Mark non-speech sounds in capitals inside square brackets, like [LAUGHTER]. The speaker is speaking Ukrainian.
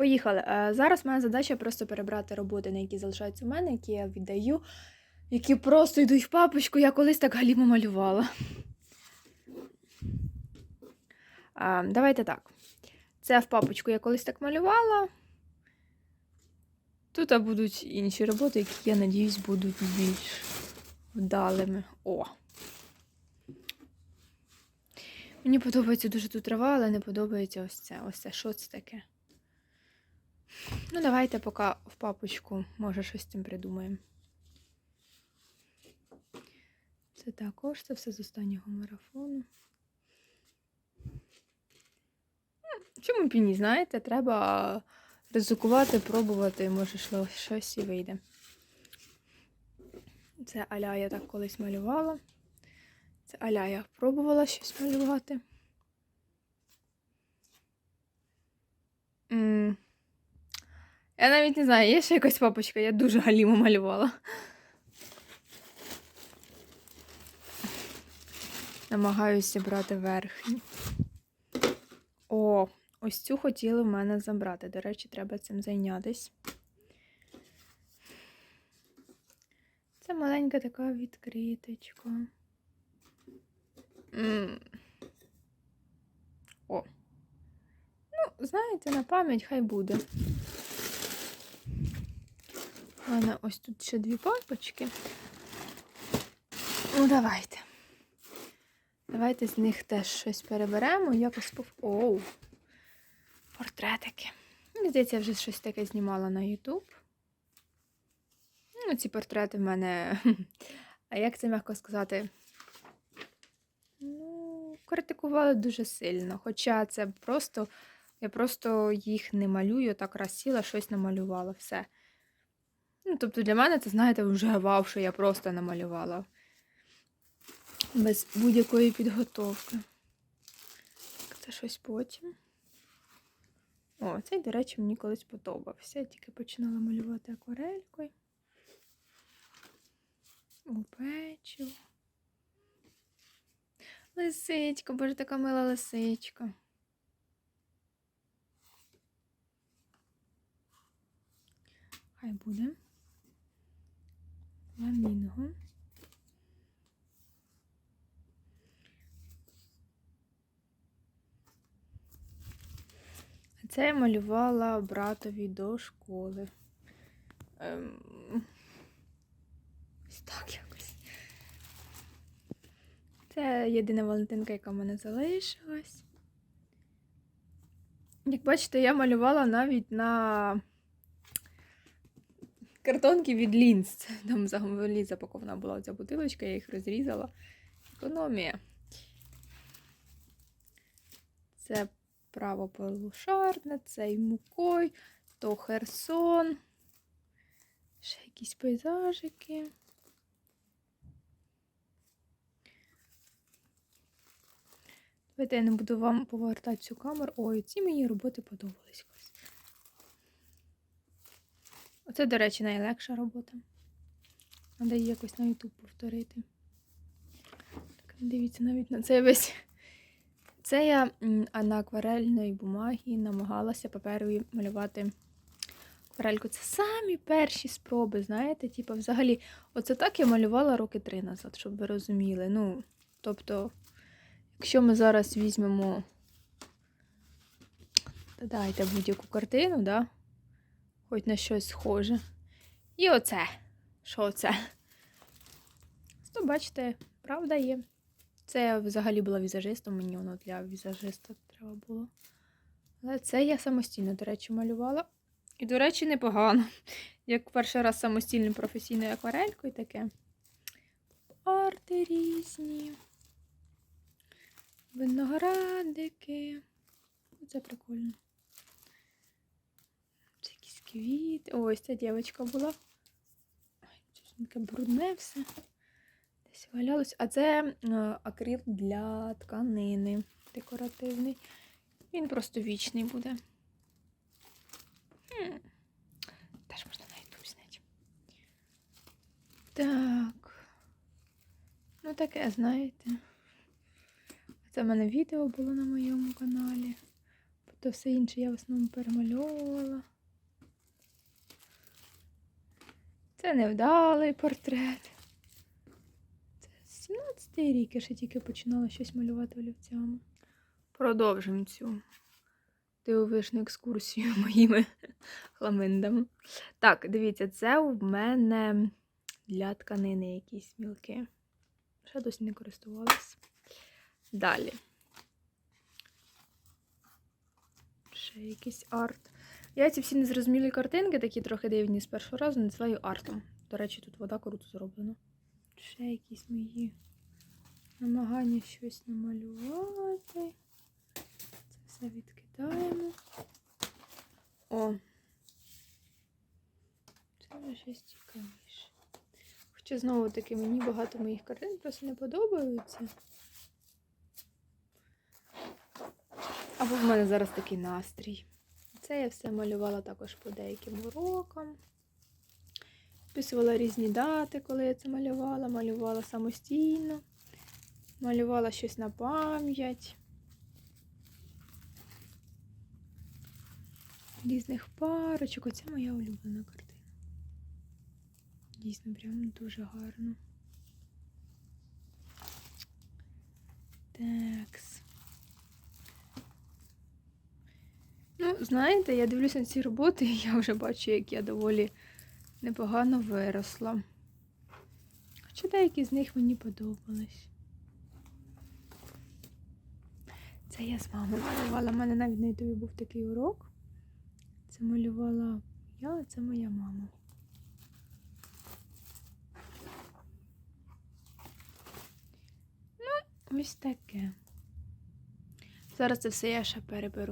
Поїхали. Е, Зараз моя задача просто перебрати роботи, на які залишаються у мене, які я віддаю, які просто йдуть в папочку. Я колись так галімо малювала. Давайте так. Це в папочку я колись так малювала. Тут будуть інші роботи, які, я надіюсь, будуть більш вдалими. О! Мені подобається дуже тут трава, але не подобається ось це. Ось це. Що це таке? Ну, давайте поки в папочку, може, щось з цим придумаємо. Це також, це все з останнього марафону. Чому б і ні, знаєте, треба ризикувати, пробувати, може щось і вийде. Це аля я так колись малювала. Це аля я пробувала щось малювати. Я навіть не знаю, є ще якась папочка, я дуже галіму малювала. Намагаюся брати верхню. О, ось цю хотіли в мене забрати. До речі, треба цим зайнятись. Це маленька така відкриточка. О. Ну, знаєте, на пам'ять хай буде. У мене ось тут ще дві папочки. Ну, давайте. Давайте з них теж щось переберемо. Якось пов... Оу. Портретики. Мені здається, я вже щось таке знімала на YouTube. Ну, ці портрети в мене. [LAUGHS] А як це м'яко сказати? Ну, критикували дуже сильно. Хоча це просто. Я просто їх не малюю, так раз сіла, щось намалювала. Все. Ну, тобто для мене це, знаєте, вже вау, що я просто намалювала. Без будь-якої підготовки. Це щось потім. О, цей, до речі, мені колись подобався. Я тільки починала малювати акварелькою. У печиво. Лисичка, боже, така мила лисичка. Хай буде. Фламінго. Це я малювала братові до школи. Ем... Ось так якось. Це єдина Валентинка, яка в мене залишилась. Як бачите, я малювала навіть на картонки від лінз. [LAUGHS] Там взагалі запакована була ця бутилочка, я їх розрізала. Економія. Це правополушарне, це й мукой, то Херсон. Ще якісь пейзажики. Давайте я не буду вам повертати цю камеру. Ой, ці мені роботи подобались. Оце, до речі, найлегша робота. Треба її якось на YouTube повторити. Так, дивіться навіть на це весь. Це я на акварельної бумагі намагалася паперові малювати акварельку. Це самі перші спроби, знаєте, типу, взагалі, оце так я малювала роки три назад, щоб ви розуміли. Ну, тобто, якщо ми зараз візьмемо, дайте будь-яку картину, да? Хоч на щось схоже. І оце. Що це? То, бачите, правда є. Це я взагалі була візажистом, мені воно для візажиста треба було. Але це я самостійно, до речі, малювала. І, до речі, непогано. Як перший раз самостійною професійною акварелькою таке. Арти різні. Виноградики. Це прикольно. Квіти. Ось ця дівчинка була. Ой, брудне все. Десь валялось. А це е, акрил для тканини декоративний. Він просто вічний буде. Теж можна на YouTube зняти. Так. Ну, таке, знаєте. Це в мене відео було на моєму каналі. Тобто все інше я в основному перемальовувала. Це невдалий портрет. Це 17-й рік, я ще тільки починала щось малювати олівцями. Продовжимо цю дивовижну екскурсію [LAUGHS] моїми хламиндами. Так, дивіться, це у мене для тканини якісь мілки. Ще досі не користувалась. Далі. Ще якийсь арт. Я ці всі незрозумілі картинки, такі трохи дивні з першого разу, називаю артом. До речі, тут вода круто зроблена. Ще якісь мої намагання щось намалювати. Це все відкидаємо. О. Це вже щось цікавіше. Хоча знову таки мені багато моїх картин просто не подобаються. Або в мене зараз такий настрій. Це я все малювала також по деяким урокам. Вписувала різні дати, коли я це малювала, малювала самостійно, малювала щось на пам'ять. Різних парочок. Оце моя улюблена картина. Дійсно, прям дуже гарно. Такс. Ну, знаєте, я дивлюся на ці роботи, [LAUGHS] і я вже бачу, як я доволі непогано виросла. Хоча деякі з них мені подобались. Це я з мамою малювала. У мене навіть на ютубі був такий урок. Це малювала я, а це моя мама. Ну, ось таке. Зараз це все я ще переберу.